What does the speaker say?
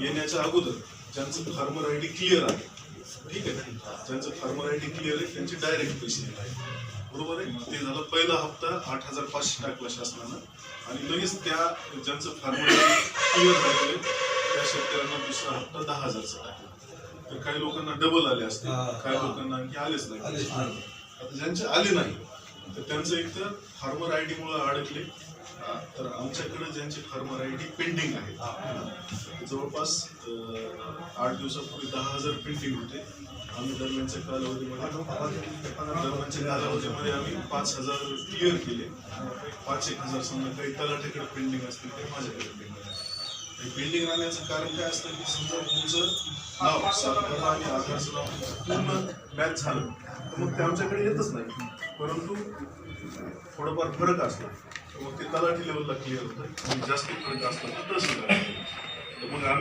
येण्याच्या अगोदर ज्यांचं फार्मर आय डी क्लिअर आहे ठीक आहे? ज्यांचं फार्मर आय डी क्लिअर आहे त्यांचे डायरेक्ट पैसे आहे बरोबर आहे? ते झालं पहिला हप्ता आठ हजार पाचशे टाकला शासनानं. आणि लगेच त्या ज्यांचं फार्मर आय डी क्लिअर झालेलं त्या शेतकऱ्यांना दुसरा हप्ता दहा हजारचा टाकला. तर काही लोकांना डबल आले असते. काही. लोकांना आणखी आलेच नाही. आता ज्यांचे आले नाही तर त्यांचं एक तर फार्मर आय डी मुळे अडकले. तर आमच्याकडे ज्यांचे फार्मर आय डी पेंडिंग आहे. जवळपास आठ दिवसापूर्वी दहा हजार पेंडिंग होते. आम्ही दरम्यानच्या कालावधीमध्ये दरम्यानच्या कालावधीमध्ये आम्ही पाच हजार क्लिअर केले. पाच एक हजार समजा काही तलाठ्याकडे पेंडिंग असतील ते माझ्याकडे पेंडिंग आहे पेंडिंग राहण्याचं कारण काय असतं की समजा तुमचं नाव सातबारा आणि आधारचं नाव पूर्ण मॅच झालं तर मग ते आमच्याकडे येतच नाही. परंतु थोडंफार फरक असतो. तर मग ते तलाठी लेवलला क्लिअर होतं. आणि जास्त फरक असतो. तर तहसीलदार तर मग आम्ही